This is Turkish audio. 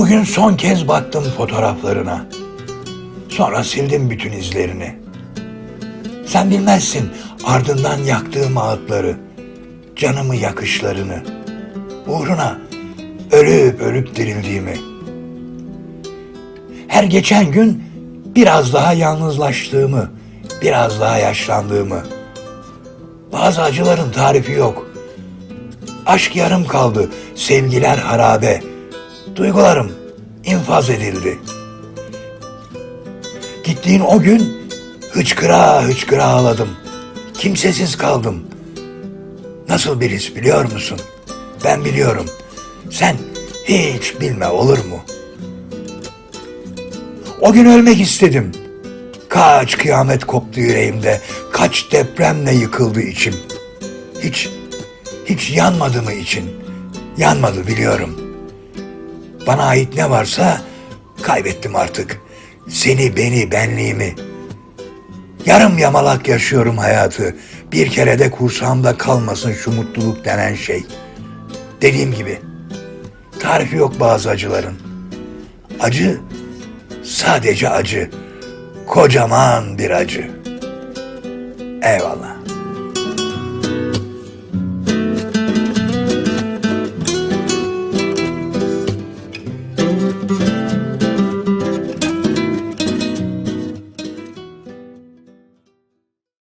Bugün son kez baktım fotoğraflarına. Sonra sildim bütün izlerini. Sen bilmezsin ardından yaktığım ağıtları, canımı yakışlarını. Uğruna ölüp ölüp dirildiğimi. Her geçen gün biraz daha yalnızlaştığımı, biraz daha yaşlandığımı. Bazı acıların tarifi yok. Aşk yarım kaldı, sevgiler harabe. Duygularım infaz edildi. Gittiğin o gün hıçkıra hıçkıra ağladım. Kimsesiz kaldım. Nasıl bir his biliyor musun? Ben biliyorum. Sen hiç bilme olur mu? O gün ölmek istedim. Kaç kıyamet koptu yüreğimde. Kaç depremle yıkıldı içim. Hiç, hiç yanmadı mı için? Yanmadı biliyorum. Bana ait ne varsa kaybettim artık. Seni, beni, benliğimi. Yarım yamalak yaşıyorum hayatı. Bir kere de kursağımda kalmasın şu mutluluk denen şey. Dediğim gibi tarifi yok bazı acıların. Acı sadece acı. Kocaman bir acı. Eyvallah.